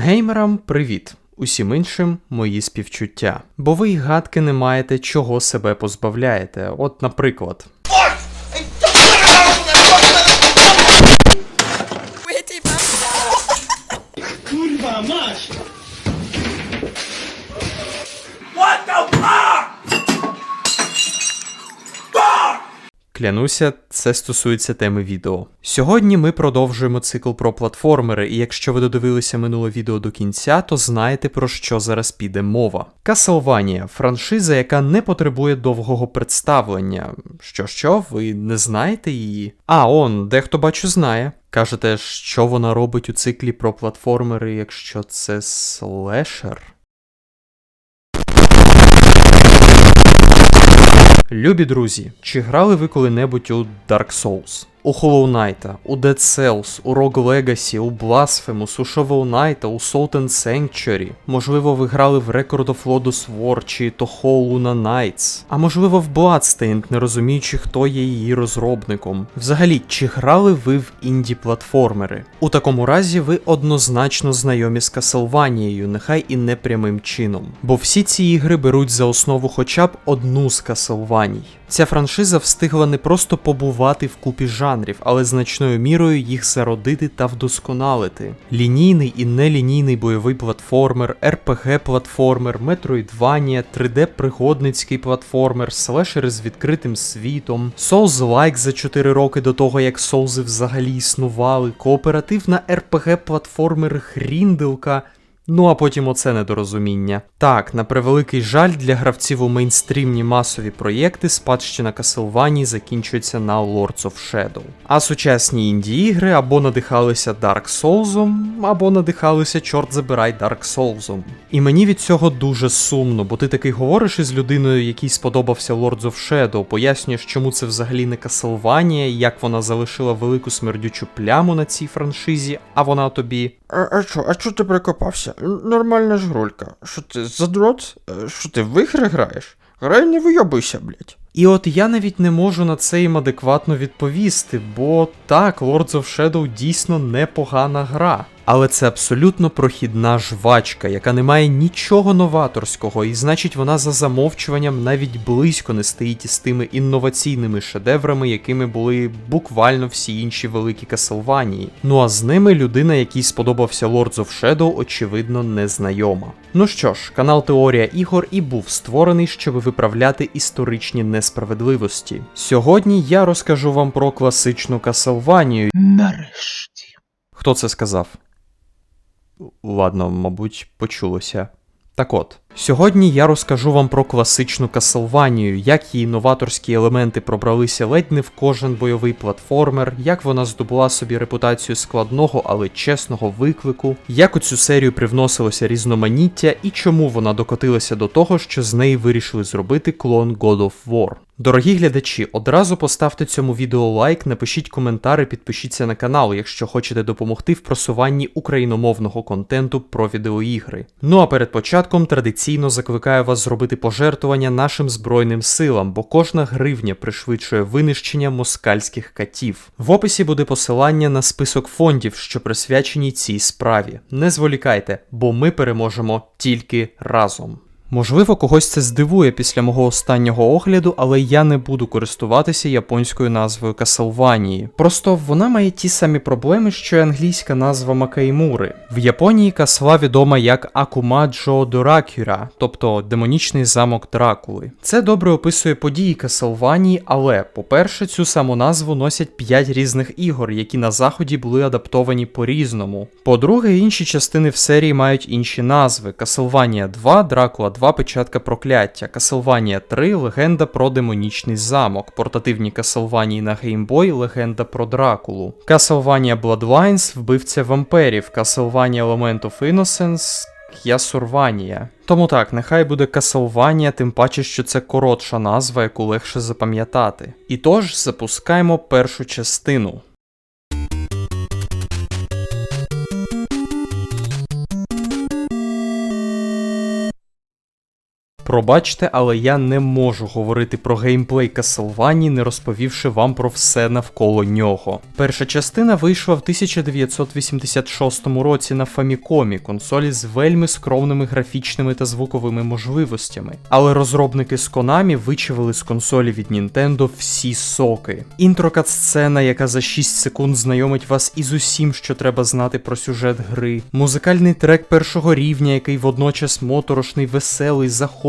Геймерам привіт! Усім іншим мої співчуття. Бо ви й гадки не маєте, чого себе позбавляєте. От, наприклад, Клянуся, це стосується теми відео. Сьогодні ми продовжуємо цикл про платформери, і якщо ви додивилися минуле відео до кінця, то знаєте про що зараз піде мова. Castlevania – франшиза, яка не потребує довгого представлення. Що що, ви не знаєте її? А, он, дехто бачу знає. Кажете, що вона робить у циклі про платформери, якщо це слешер? Любі друзі, чи грали ви коли-небудь у Dark Souls? У Hollow Knight, у Dead Cells, у Rogue Legacy, у Blasphemous, у Shovel Knight, у Salt and Sanctuary. Можливо, ви грали в Record of Lodoss War чи Toho Luna Nights. А можливо в Bloodstained, не розуміючи, хто є її розробником. Взагалі, чи грали ви в інді-платформери? У такому разі ви однозначно знайомі з Castlevania, нехай і не прямим чином. Бо всі ці ігри беруть за основу хоча б одну з Castlevania. Ця франшиза встигла не просто побувати в купі жанрів, але значною мірою їх зародити та вдосконалити. Лінійний і нелінійний бойовий платформер, RPG-платформер, Metroidvania, 3D-пригодницький платформер, слешери з відкритим світом, Souls-like за 4 роки до того, як Souls взагалі існували, кооперативна RPG-платформер Грінделка. Ну а потім оце недорозуміння. Так, на превеликий жаль, для гравців у мейнстрімні масові проєкти спадщина Castlevania закінчується на Lords of Shadow. А сучасні інді-ігри або надихалися Dark Souls, або надихалися, чорт забирай Dark Souls. І мені від цього дуже сумно, бо ти таки говориш із людиною, якій сподобався Lords of Shadow, пояснюєш, чому це взагалі не Castlevania, як вона залишила велику смердючу пляму на цій франшизі, а вона тобі. А, а що, а що ти прикопався? Нормальна ж грулька. Що ти задрот? Е, Що ти в ігри граєш? Грай не вийобуйся, блять. І от я навіть не можу на це їм адекватно відповісти, бо так, Lords of Shadow дійсно непогана гра. Але це абсолютно прохідна жвачка, яка не має нічого новаторського, і значить вона за замовчуванням навіть близько не стоїть із тими інноваційними шедеврами, якими були буквально всі інші великі Castlevania. Ну а з ними людина, якій сподобався Lords of Shadow, очевидно, не знайома. Ну що ж, канал Теорія ігор і був створений, щоб виправляти історичні несправедливості. Сьогодні я розкажу вам про класичну Castlevania. Нарешті. Хто це сказав? Ладно, мабуть, почулося. Так от, сьогодні я розкажу вам про класичну Castlevania, як її новаторські елементи пробралися ледь не в кожен бойовий платформер, як вона здобула собі репутацію складного, але чесного виклику, як у цю серію привносилося різноманіття і чому вона докотилася до того, що з неї вирішили зробити клон God of War. Дорогі глядачі, одразу поставте цьому відео лайк, напишіть коментар і підпишіться на канал, якщо хочете допомогти в просуванні україномовного контенту про відеоігри. Ну а перед початком традиційно закликаю вас зробити пожертвування нашим збройним силам, бо кожна гривня пришвидшує винищення москальських катів. В описі буде посилання на список фондів, що присвячені цій справі. Не зволікайте, бо ми переможемо тільки разом. Можливо, когось це здивує після мого останнього огляду, але я не буду користуватися японською назвою Castlevania. Просто вона має ті самі проблеми, що й англійська назва Макаймури. В Японії касла відома як Акумаджо Доракюра, тобто демонічний замок Дракули. Це добре описує події Castlevania, але, по-перше, цю саму назву носять 5 різних ігор, які на заході були адаптовані по-різному. По-друге, інші частини в серії мають інші назви: Castlevania 2, Дракула 2, Печатка прокляття, Castlevania 3, Легенда про демонічний замок, портативні Castlevania на Game Boy, Легенда про Дракулу, Castlevania Bloodlines, Вбивця вампирів, Castlevania Element of Innocence, К'ясурванія. Тому так, нехай буде Castlevania, тим паче, що це коротша назва, яку легше запам'ятати. І тож запускаємо першу частину. Пробачте, але я не можу говорити про геймплей Castlevania, не розповівши вам про все навколо нього. Перша частина вийшла в 1986 році на Famicom, консолі з вельми скромними графічними та звуковими можливостями. Але розробники з Konami вичавили з консолі від Nintendo всі соки. Інтрокат-сцена, яка за 6 секунд знайомить вас із усім, що треба знати про сюжет гри, музикальний трек першого рівня, який водночас моторошний, веселий,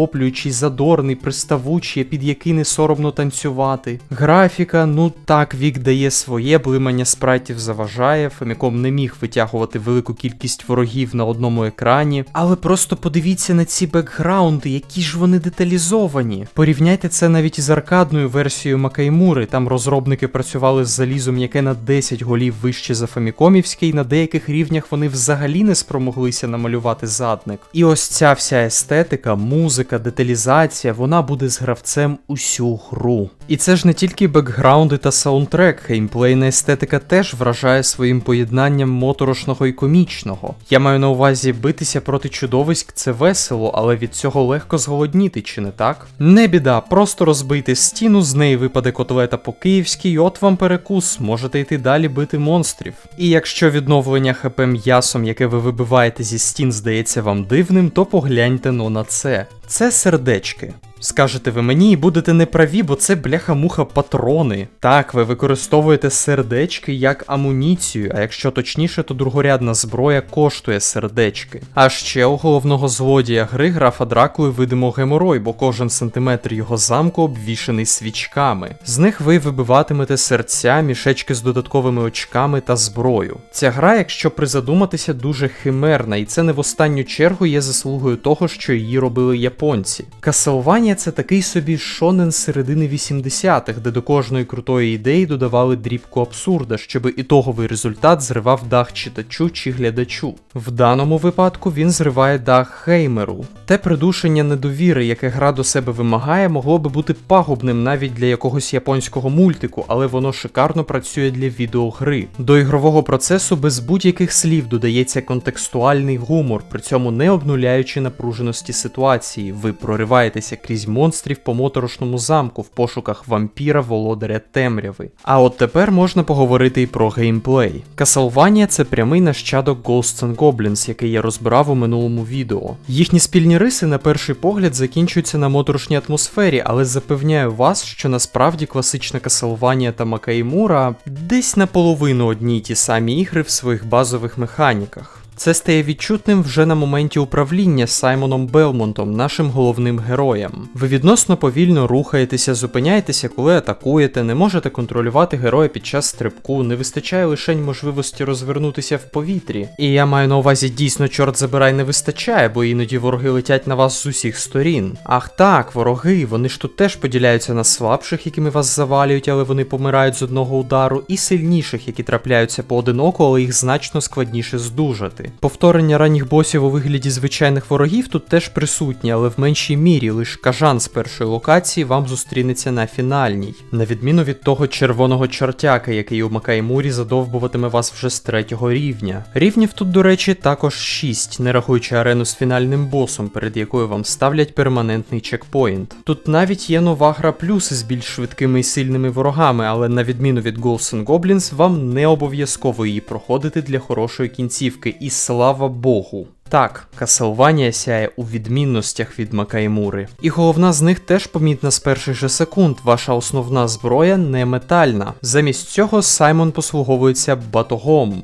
захоплюючий, задорний, приставучий, під який не соромно танцювати. Графіка, ну так, вік дає своє, блимання спрайтів заважає. Famicom не міг витягувати велику кількість ворогів на одному екрані. Але просто подивіться на ці бекграунди, які ж вони деталізовані. Порівняйте це навіть із аркадною версією Макаймури. Там розробники працювали з залізом, яке на 10 голів вище за Фамікомівське, і на деяких рівнях вони взагалі не спромоглися намалювати задник. І ось ця вся естетика, музика, деталізація, вона буде з гравцем усю гру. І це ж не тільки бекграунди та саундтрек, геймплейна естетика теж вражає своїм поєднанням моторошного і комічного. Я маю на увазі битися проти чудовиськ це весело, але від цього легко зголодніти, чи не так? Не біда, просто розбийте стіну, з неї випаде котлета по київськи, і от вам перекус, можете йти далі бити монстрів. І якщо відновлення ХП м'ясом, яке ви вибиваєте зі стін, здається вам дивним, то погляньте но на це. Це сердечки. Скажете ви мені і будете неправі, бо це бляха-муха патрони. Так, ви використовуєте сердечки як амуніцію, а якщо точніше, то другорядна зброя коштує сердечки. А ще у головного злодія гри графа Дракули видимо геморой, бо кожен сантиметр його замку обвішаний свічками. З них ви вибиватимете серця, мішечки з додатковими очками та зброю. Ця гра, якщо призадуматися, дуже химерна, і це не в останню чергу є заслугою того, що її робили японці. Castlevania це такий собі шонен середини 80-х, де до кожної крутої ідеї додавали дрібку абсурда, щоб ітоговий результат зривав дах читачу чи глядачу. В даному випадку він зриває дах Хеймеру. Те придушення недовіри, яке гра до себе вимагає, могло би бути пагубним навіть для якогось японського мультику, але воно шикарно працює для відеогри. До ігрового процесу без будь-яких слів додається контекстуальний гумор, при цьому не обнуляючи напруженості ситуації. Ви прориваєтеся крізь монстрів по моторошному замку в пошуках вампіра володаря темряви. А от тепер можна поговорити і про геймплей. Castlevania – це прямий нащадок Ghosts and Goblins, який я розбирав у минулому відео. Їхні спільні риси на перший погляд закінчуються на моторошній атмосфері, але запевняю вас, що насправді класична Castlevania та Макаїмура десь наполовину одні й ті самі ігри в своїх базових механіках. Це стає відчутним вже на моменті управління Саймоном Белмонтом, нашим головним героєм. Ви відносно повільно рухаєтеся, зупиняєтеся, коли атакуєте, не можете контролювати героя під час стрибку, не вистачає лишень можливості розвернутися в повітрі. І я маю на увазі дійсно, чорт забирай, не вистачає, бо іноді вороги летять на вас з усіх сторін. Ах так, вороги, вони ж тут теж поділяються на слабших, якими вас завалюють, але вони помирають з одного удару, і сильніших, які трапляються поодиноко, але їх значно складніше здужати. Повторення ранніх босів у вигляді звичайних ворогів тут теж присутні, але в меншій мірі лише кажан з першої локації вам зустрінеться на фінальній, на відміну від того червоного чортяка, який у Макаймурі задовбуватиме вас вже з третього рівня. Рівнів тут, до речі, також 6, не рахуючи арену з фінальним босом, перед якою вам ставлять перманентний чекпоінт. Тут навіть є нова гра плюси з більш швидкими і сильними ворогами, але на відміну від Ghosts Goblins, вам не обов'язково її проходити для хорошої кінцівки, і слава Богу. Так, Каселванія сяє у відмінностях від Макаймури. І головна з них теж помітна з перших же секунд. Ваша основна зброя не метальна. Замість цього Саймон послуговується батогом.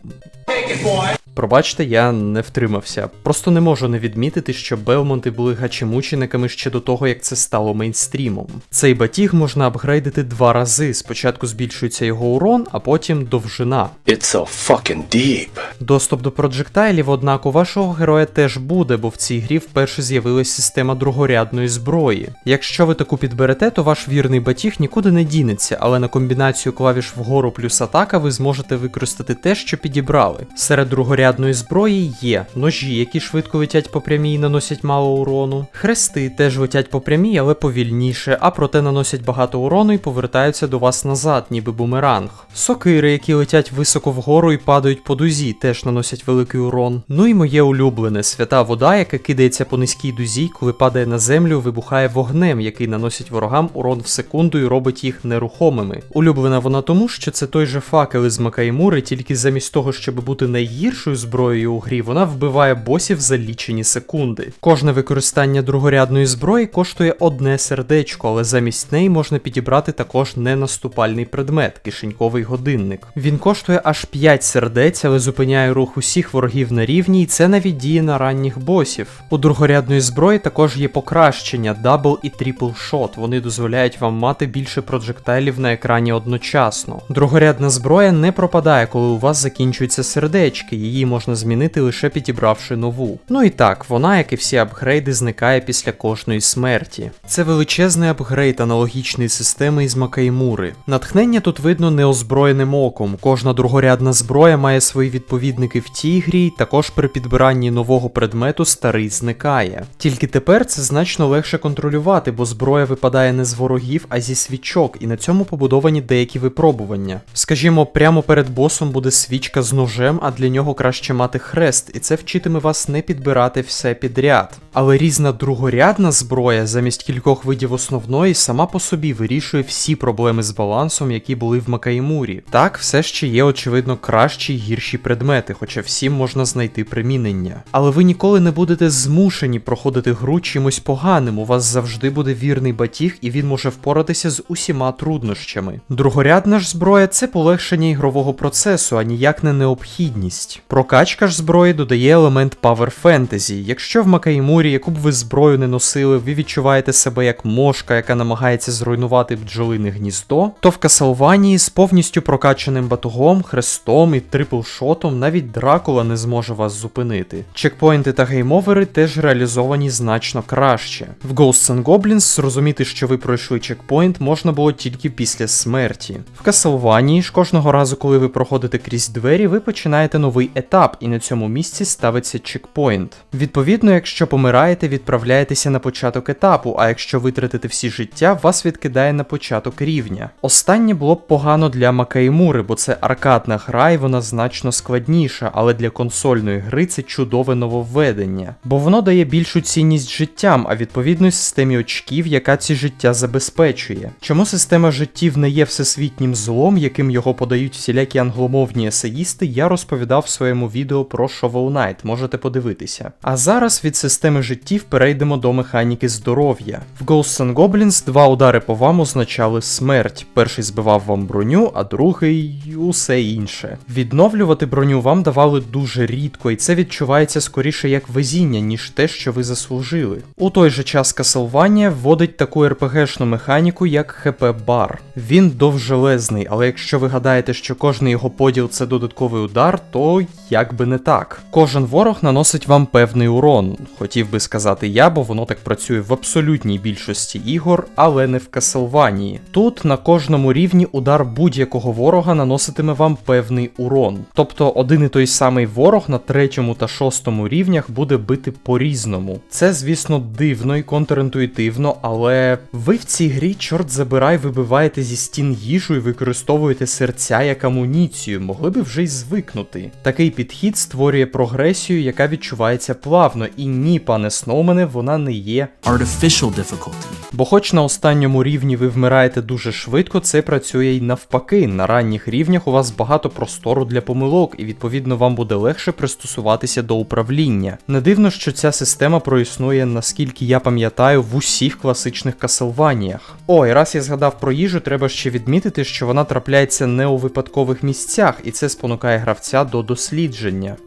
Пробачте, я не втримався. Просто не можу не відмітити, що Белмонти були гачемучениками ще до того, як це стало мейнстрімом. Цей батіг можна апгрейдити два рази. Спочатку збільшується його урон, а потім довжина. It's so fucking deep. Доступ до проджектайлів, однак, у вашого героя теж буде, бо в цій грі вперше з'явилась система другорядної зброї. Якщо ви таку підберете, то ваш вірний батіг нікуди не дінеться, але на комбінацію клавіш вгору плюс атака ви зможете використати те, що підібрали. Серед другорядної другорядної зброї є ножі, які швидко летять по прямій і наносять мало урону. Хрести теж летять по прямій, але повільніше, а проте наносять багато урону і повертаються до вас назад, ніби бумеранг. Сокири, які летять високо вгору і падають по дузі, теж наносять великий урон. Ну і моє улюблене свята вода, яка кидається по низькій дузі, коли падає на землю, вибухає вогнем, який наносить ворогам урон в секунду і робить їх нерухомими. Улюблена вона тому, що це той же факел із Макаймури, тільки замість того, щоб бути найгіршою зброєю у грі, вона вбиває босів за лічені секунди. Кожне використання другорядної зброї коштує одне сердечко, але замість неї можна підібрати також ненаступальний предмет кишеньковий годинник. Він коштує аж 5 сердець, але зупиняє рух усіх ворогів на рівні, і це навіть діє на ранніх босів. У другорядної зброї також є покращення дабл і трипл шот. Вони дозволяють вам мати більше проджектайлів на екрані одночасно. Другорядна зброя не пропадає, коли у вас закінчуються сердечки, її можна змінити лише підібравши нову. Ну і так, вона, як і всі апгрейди, зникає після кожної смерті. Це величезний апгрейд аналогічної системи із Макаймури. Натхнення тут видно неозброєним оком. Кожна другорядна зброя має свої відповідники в тій грі, також при підбиранні нового предмету старий зникає. Тільки тепер це значно легше контролювати, бо зброя випадає не з ворогів, а зі свічок, і на цьому побудовані деякі випробування. Скажімо, прямо перед босом буде свічка з ножем, а для нього краще мати хрест, і це вчитиме вас не підбирати все підряд. Але різна другорядна зброя замість кількох видів основної сама по собі вирішує всі проблеми з балансом, які були в Макаймурі. Так, все ще є очевидно кращі й гірші предмети, хоча всім можна знайти примінення. Але ви ніколи не будете змушені проходити гру чимось поганим. У вас завжди буде вірний батіг, і він може впоратися з усіма труднощами. Другорядна ж зброя це полегшення ігрового процесу, а ніяк не необхідність. Прокачка ж зброї додає елемент Power Fantasy. Якщо в Макаймурі, яку б ви зброю не носили, ви відчуваєте себе як мошка, яка намагається зруйнувати бджолине гніздо, то в Касалванії з повністю прокачаним батогом, хрестом і триплшотом навіть Дракула не зможе вас зупинити. Чекпоінти та геймовери теж реалізовані значно краще. В Ghosts and Goblins зрозуміти, що ви пройшли чекпоінт, можна було тільки після смерті. В Касалванії ж кожного разу, коли ви проходите крізь двері, ви починаєте новий етап, і на цьому місці ставиться чекпоінт. Відповідно, якщо помираєте, відправляєтеся на початок етапу, а якщо витратите всі життя, вас відкидає на початок рівня. Останнє було б погано для Макаймури, бо це аркадна гра і вона значно складніша, але для консольної гри це чудове нововведення, бо воно дає більшу цінність життям, а відповідно й системі очків, яка ці життя забезпечує. Чому система життів не є всесвітнім злом, яким його подають всілякі англомовні есеїсти, я розповідав в своєму відео про Shovel Knight, можете подивитися. А зараз від системи життів перейдемо до механіки здоров'я. В Ghosts and Goblins два удари по вам означали смерть. Перший збивав вам броню, а другий усе інше. Відновлювати броню вам давали дуже рідко, і це відчувається скоріше як везіння, ніж те, що ви заслужили. У той же час Castlevania вводить таку РПГшну механіку, як ХП-бар. Він довжелезний, але якщо ви гадаєте, що кожний його поділ це додатковий удар, то як би не так. Кожен ворог наносить вам певний урон. Хотів би сказати я, бо воно так працює в абсолютній більшості ігор, але не в Castlevania. Тут на кожному рівні удар будь-якого ворога наноситиме вам певний урон. Тобто один і той самий ворог на третьому та шостому рівнях буде бити по-різному. Це, звісно, дивно і контрінтуїтивно, але ви в цій грі, чорт забирай, вибиваєте зі стін їжу і використовуєте серця як амуніцію, могли би вже й звикнути. Такий підхід створює прогресію, яка відчувається плавно, і ні, пане Сноумене, вона не є artificial difficulty. Бо хоч на останньому рівні ви вмираєте дуже швидко, це працює й навпаки. На ранніх рівнях у вас багато простору для помилок, і відповідно вам буде легше пристосуватися до управління. Не дивно, що ця система проіснує, наскільки я пам'ятаю, в усіх класичних каселваніях. О, і раз я згадав про їжу, треба ще відмітити, що вона трапляється не у випадкових місцях, і це спонукає гравця до дослідження.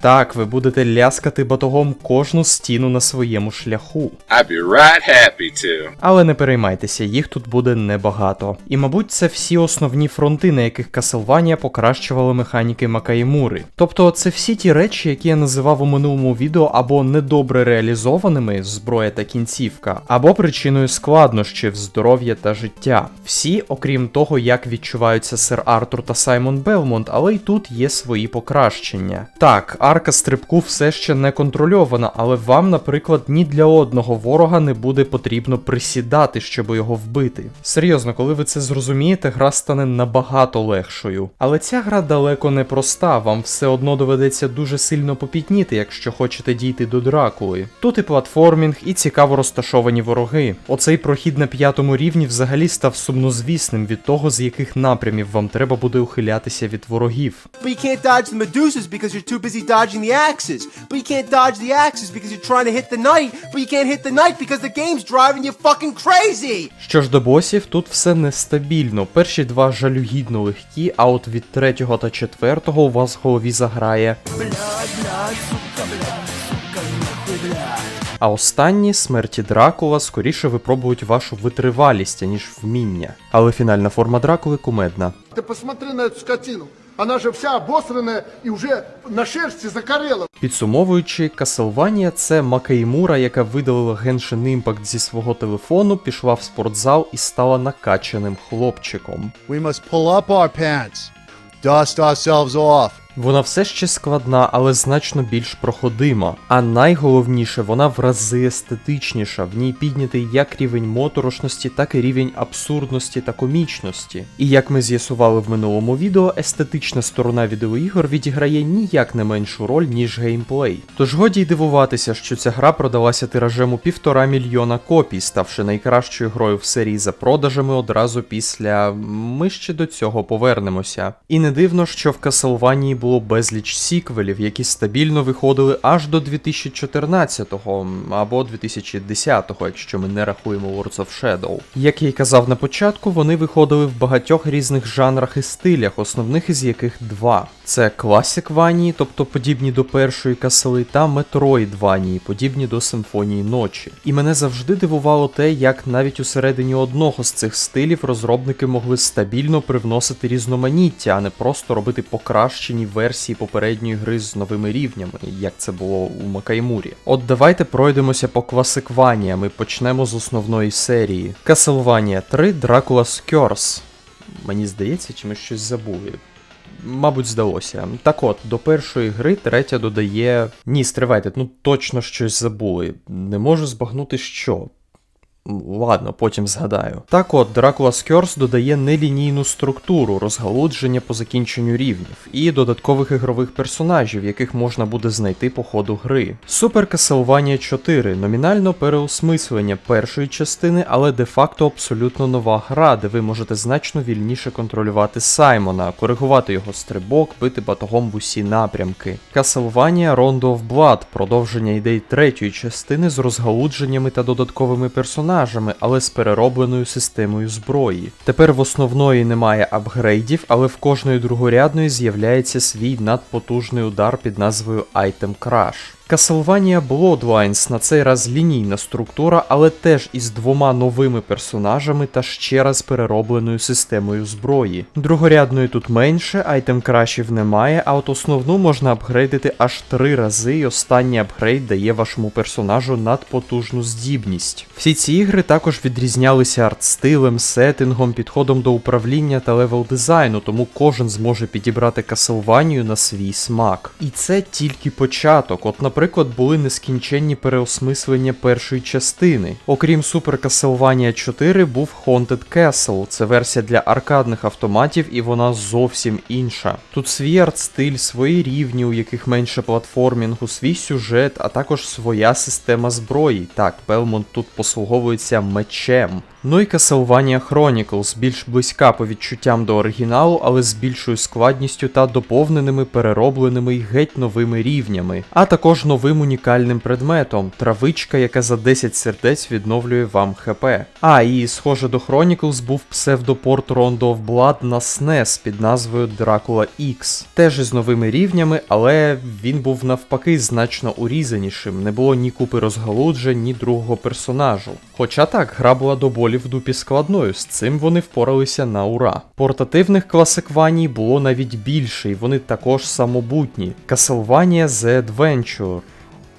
Так, ви будете ляскати батогом кожну стіну на своєму шляху. I'd be right happy to. Але не переймайтеся, їх тут буде небагато. І мабуть, це всі основні фронти, на яких Castlevania покращували механіки Макаїмури. Тобто це всі ті речі, які я називав у минулому відео або недобре реалізованими зброя та кінцівка, або причиною складнощів, здоров'я та життя. Всі, окрім того, як відчуваються сер Артур та Саймон Белмонт, але й тут є свої покращення. Так, арка стрибку все ще не контрольована, але вам, наприклад, ні для одного ворога не буде потрібно присідати, щоб його вбити. Серйозно, коли ви це зрозумієте, гра стане набагато легшою. Але ця гра далеко не проста, вам все одно доведеться дуже сильно попітніти, якщо хочете дійти до Дракули. Тут і платформінг, і цікаво розташовані вороги. Оцей прохід на п'ятому рівні взагалі став сумнозвісним від того, з яких напрямів вам треба буде ухилятися від ворогів. You can't dodge the Medusas because you're too busy dodging the axes. But you can't dodge the axes because you're trying to hit the knight. But you can't hit the knight because the game's driving you fucking crazy. Що ж до босів, тут все нестабільно. Перші два жалюгідно легкі, а от від третього та четвертого у вас в голові заграє. А останні смерті Дракула скоріше випробують вашу витривалість, аніж вміння. Але фінальна форма Дракули кумедна. Ты посмотри на эту скотину. Она ж вся обосранная і вже на шерсті закарела. Підсумовуючи, Каселванія – це макаймура, яка видалила Genshin Impact зі свого телефону, пішла в спортзал і стала накачаним хлопчиком. We must pull up our pants, dust ourselves off, Вона все ще складна, але значно більш проходима. А найголовніше, вона в рази естетичніша. В ній піднятий як рівень моторошності, так і рівень абсурдності та комічності. І як ми з'ясували в минулому відео, естетична сторона відеоігор відіграє ніяк не меншу роль, ніж геймплей. Тож годі й дивуватися, що ця гра продалася тиражем у півтора мільйона копій, ставши найкращою грою в серії за продажами одразу після. Ми ще до цього повернемося. І не дивно, що в Castlevania було безліч сіквелів, які стабільно виходили аж до 2014-го або 2010-го, якщо ми не рахуємо Lords of Shadow. Як я й казав на початку, вони виходили в багатьох різних жанрах і стилях, основних із яких два: це Classic Ванії, тобто подібні до першої касели, та Metroidvанії, подібні до Симфонії ночі. І мене завжди дивувало те, як навіть усередині одного з цих стилів розробники могли стабільно привносити різноманіття, а не просто робити покращені версії попередньої гри з новими рівнями, як це було у Макаймурі. От давайте пройдемося по класикваніям і почнемо з основної серії. Castlevania 3 Dracula's Curse. Мені здається, чи ми щось забули. Мабуть, здалося. Так от, до першої гри третя додає. Ні, стривайте, ну точно щось забули. Не можу збагнути що. Ладно, потім згадаю. Так от, Dracula's Curse додає нелінійну структуру, розгалудження по закінченню рівнів і додаткових ігрових персонажів, яких можна буде знайти по ходу гри. Super Castlevania 4 номінально переосмислення першої частини, але де-факто абсолютно нова гра, де ви можете значно вільніше контролювати Саймона, коригувати його стрибок, бити батогом в усі напрямки. Castlevania Rondo of Blood продовження ідей третьої частини з розгалудженнями та додатковими персонажами, але з переробленою системою зброї. Тепер в основної немає апгрейдів, але в кожної другорядної з'являється свій надпотужний удар під назвою Item Crash. Castlevania Bloodlines на цей раз лінійна структура, але теж із двома новими персонажами та ще раз переробленою системою зброї. Другорядної тут менше, айтем крашів немає, а от основну можна апгрейдити аж три рази, і останній апгрейд дає вашому персонажу надпотужну здібність. Всі ці ігри також відрізнялися арт-стилем, сеттингом, підходом до управління та левел дизайну, тому кожен зможе підібрати Castlevania на свій смак. І це тільки початок. От, наприклад, були нескінченні переосмислення першої частини. Окрім Super Castlevania 4 був Haunted Castle. Це версія для аркадних автоматів, і вона зовсім інша. Тут свій арт-стиль, свої рівні, у яких менше платформінгу, свій сюжет, а також своя система зброї. Так, Белмонт тут послуговується мечем. Ну і Castlevania Chronicles більш близька по відчуттям до оригіналу, але з більшою складністю та доповненими, переробленими й геть новими рівнями, а також новим унікальним предметом травичка, яка за 10 сердець відновлює вам ХП. А, і схоже до Chronicles був псевдопорт Rondo of Blood на SNES під назвою Dracula X. Теж із новими рівнями, але він був навпаки значно урізанішим, не було ні купи розгалуджень, ні другого персонажу. Хоча так, гра була до болі в дупі складною, з цим вони впоралися на ура. Портативних класикваній було навіть більше, і вони також самобутні. Castlevania The Adventure.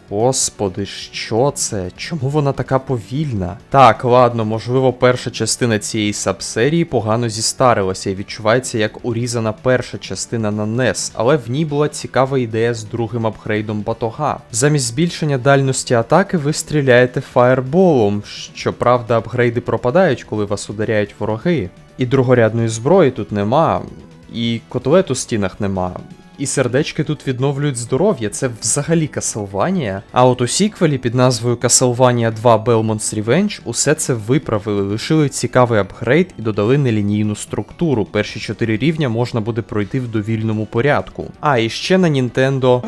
Господи, що це? Чому вона така повільна? Так, ладно, можливо, перша частина цієї сабсерії погано зістарилася і відчувається як урізана перша частина на NES, але в ній була цікава ідея з другим апгрейдом батога. Замість збільшення дальності атаки ви стріляєте фаєрболом. Щоправда, апгрейди пропадають, коли вас ударяють вороги. І другорядної зброї тут нема, і котлет у стінах нема. І сердечки тут відновлюють здоров'я, це взагалі Castlevania. А от у сіквелі під назвою Castlevania 2 Belmont's Revenge усе це виправили, лишили цікавий апгрейд і додали нелінійну структуру. Перші чотири рівня можна буде пройти в довільному порядку. А і ще на Nintendo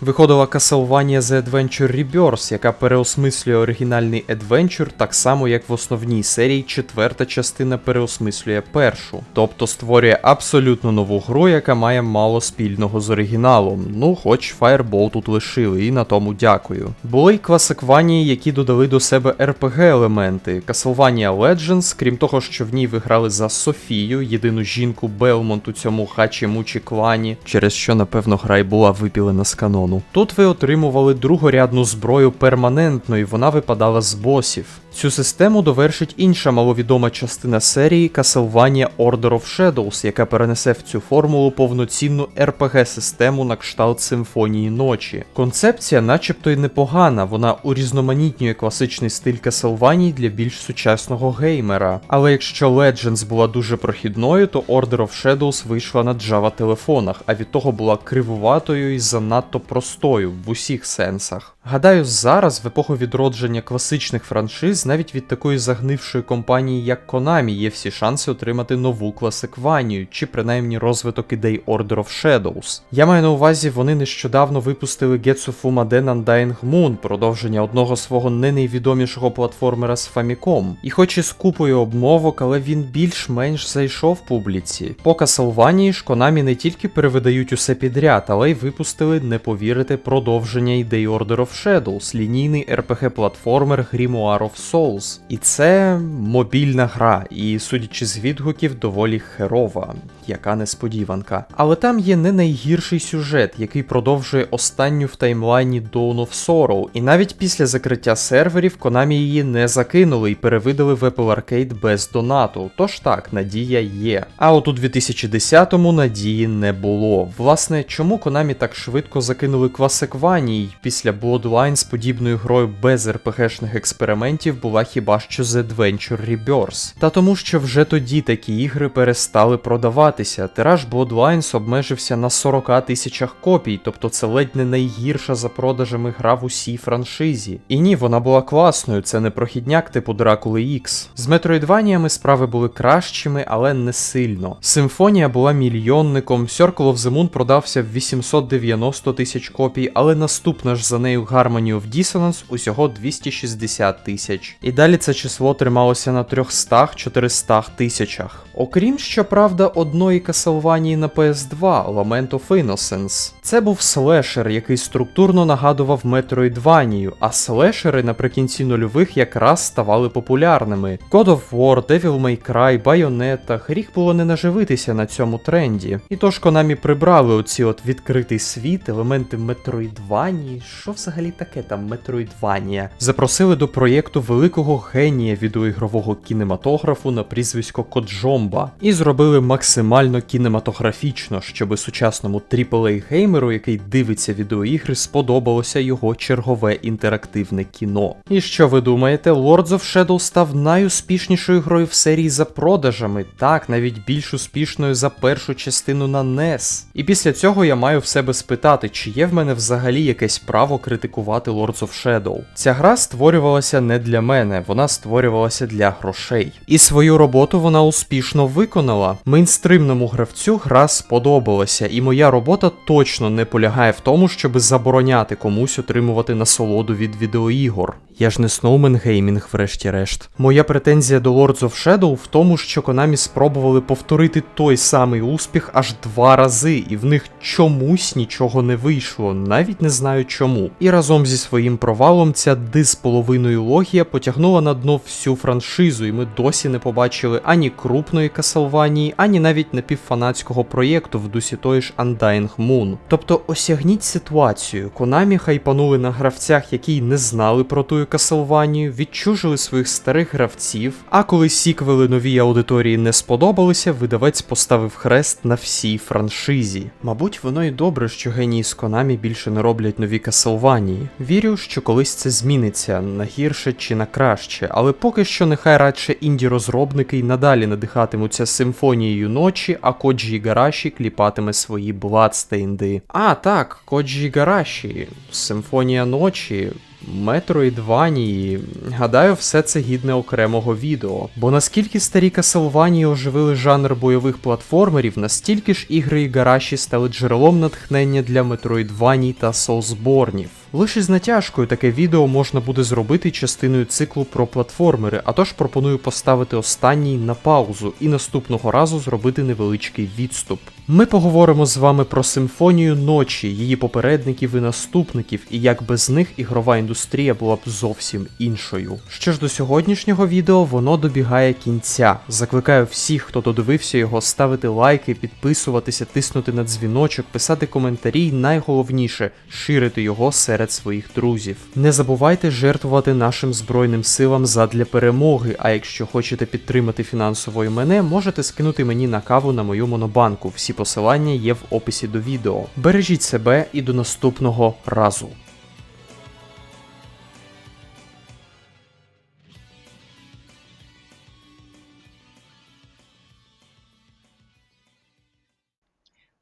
виходила Castlevania The Adventure Rebirth, яка переосмислює оригінальний Adventure так само, як в основній серії четверта частина переосмислює першу. Тобто створює абсолютно нову гру, яка має мало спільного з оригіналом. Ну, хоч Fireball тут лишили, і на тому дякую. Були й класикванії, які додали до себе RPG елементи. Castlevania Legends, крім того, що в ній ви грали за Софію, єдину жінку Белмонт у цьому хачі мучі клані, через що, напевно, гра й була випілена з канону. Тут ви отримували другорядну зброю перманентно, і вона випадала з босів. Цю систему довершить інша маловідома частина серії Castlevania Order of Shadows, яка перенесе в цю формулу повноцінну RPG-систему на кшталт симфонії ночі. Концепція, начебто й непогана, вона урізноманітнює класичний стиль Castlevania для більш сучасного геймера. Але якщо Legends була дуже прохідною, то Order of Shadows вийшла на Java телефонах, а від того була кривуватою і занадто простою в усіх сенсах. Гадаю, зараз, в епоху відродження класичних франшиз, навіть від такої загнившої компанії, як Konami, є всі шанси отримати нову класикванію, чи принаймні розвиток ідей Order of Shadows. Я маю на увазі, вони нещодавно випустили Getsu Fumaden Undying Moon, продовження одного свого не найвідомішого платформера з Famicom. І хоч і з купою обмовок, але він більш-менш зайшов публіці. По Castlevania ж Konami не тільки перевидають усе підряд, але й випустили, не повірите, продовження ідей Order of Shadows, лінійний RPG-платформер Grimoire of Souls. І це мобільна гра, і судячи з відгуків, доволі херова, яка несподіванка. Але там є не найгірший сюжет, який продовжує останню в таймлайні Dawn of Sorrow, і навіть після закриття серверів Konami її не закинули і перевидали в Apple Arcade без донату. Тож так, надія є. А от у 2010-му надії не було. Власне, чому Konami так швидко закинули класикваній після Bloodline з подібною грою без РПГшних експериментів була хіба що The Adventure Rebirth. Та тому, що вже тоді такі ігри перестали продаватися. Тираж Bloodlines обмежився на 40 тисячах копій, тобто це ледь не найгірша за продажами гра в усій франшизі. І ні, вона була класною, це не прохідняк типу Дракули X. З Метроїдваніями справи були кращими, але не сильно. Симфонія була мільйонником, Circle of the Moon продався в 890 тисяч копій, але наступна ж за нею Harmony of Dissonance усього 260 тисяч. І далі це число трималося на 300-400 тисячах. Окрім, щоправда, одної Castlevania на PS2 Lament of Innocence. Це був слешер, який структурно нагадував Metroidvania, а слешери наприкінці нульових якраз ставали популярними. God of War, Devil May Cry, Bayonetta, гріх було не наживитися на цьому тренді. І тож Konami прибрали оці от відкритий світ, елементи Metroidvania. Що взагалі таке там Metroidvania? Запросили до проєкту великого генія відеоігрового кінематографу на прізвисько Коджомба і зробили максимально кінематографічно, щоби сучасному AAA геймеру, який дивиться відеоігри, сподобалося його чергове інтерактивне кіно. І що ви думаєте, Lords of Shadow став найуспішнішою грою в серії за продажами, так, навіть більш успішною за першу частину на NES. І після цього я маю в себе спитати, чи є в мене взагалі якесь право критикувати Lords of Shadow. Ця гра створювалася не для мене, вона створювалася для грошей. І свою роботу вона успішно виконала. Мейнстримному гравцю гра сподобалася, і моя робота точно не полягає в тому, щоб забороняти комусь отримувати насолоду від відеоігор. Я ж не Snowman Gaming, врешті-решт. Моя претензія до Lords of Shadow в тому, що Konami спробували повторити той самий успіх аж два рази, і в них чомусь нічого не вийшло, навіть не знаю чому. І разом зі своїм провалом ця дисполовиною логія потягнула на дно всю франшизу, і ми досі не побачили ані крупної Касалванії, ані навіть напівфанатського проєкту в дусі тої ж Undying Moon. Тобто осягніть ситуацію. Konami хайпанули на гравцях, які не знали про ту Касалванію, відчужили своїх старих гравців. А коли сіквели новій аудиторії не сподобалися, видавець поставив хрест на всій франшизі. Мабуть, воно і добре, що генії з Konami більше не роблять нові Касалванії. Вірю, що колись це зміниться на гірше чи на краще, але поки що нехай радше інді-розробники й надалі надихатимуться симфонією ночі, а Коджі Гараші кліпатиме свої бладстейнди. А, так, Коджі Гараші, Симфонія ночі. Метроїдванії. Гадаю, все це гідне окремого відео. Бо наскільки старі Каселванії оживили жанр бойових платформерів, настільки ж ігри і гараші стали джерелом натхнення для Метроїдваній та Соусборнів. Лише з натяжкою таке відео можна буде зробити частиною циклу про платформери, а тож пропоную поставити останній на паузу і наступного разу зробити невеличкий відступ. Ми поговоримо з вами про симфонію ночі, її попередників і наступників, і як без них ігрова індустрія була б зовсім іншою. Що ж до сьогоднішнього відео, воно добігає кінця. Закликаю всіх, хто додивився його, ставити лайки, підписуватися, тиснути на дзвіночок, писати коментарі, і найголовніше ширити його серед своїх друзів. Не забувайте жертвувати нашим збройним силам задля перемоги. А якщо хочете підтримати фінансово і мене, можете скинути мені на каву на мою монобанку. Всі посилання є в описі до відео. Бережіть себе і до наступного разу.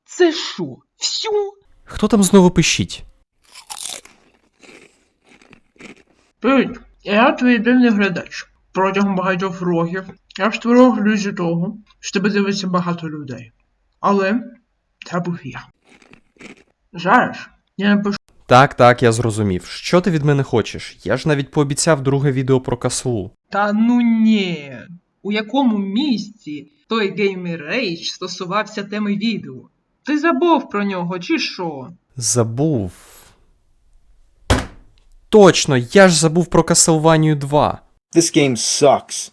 Це що, всю? Хто там знову пишіть? Привіт, я твій дивний глядач. Протягом багатьох років я створив ілюзію того, що тебе дивиться багато людей. Але це був я. Зараз я напишу Так, так, я зрозумів. Що ти від мене хочеш? Я ж навіть пообіцяв друге відео про каслу. Та ну ні. У якому місці той геймер рейдж стосувався теми відео? Ти забув про нього, чи що? Забув. Точно, я ж забув про Castlevania 2. This game sucks.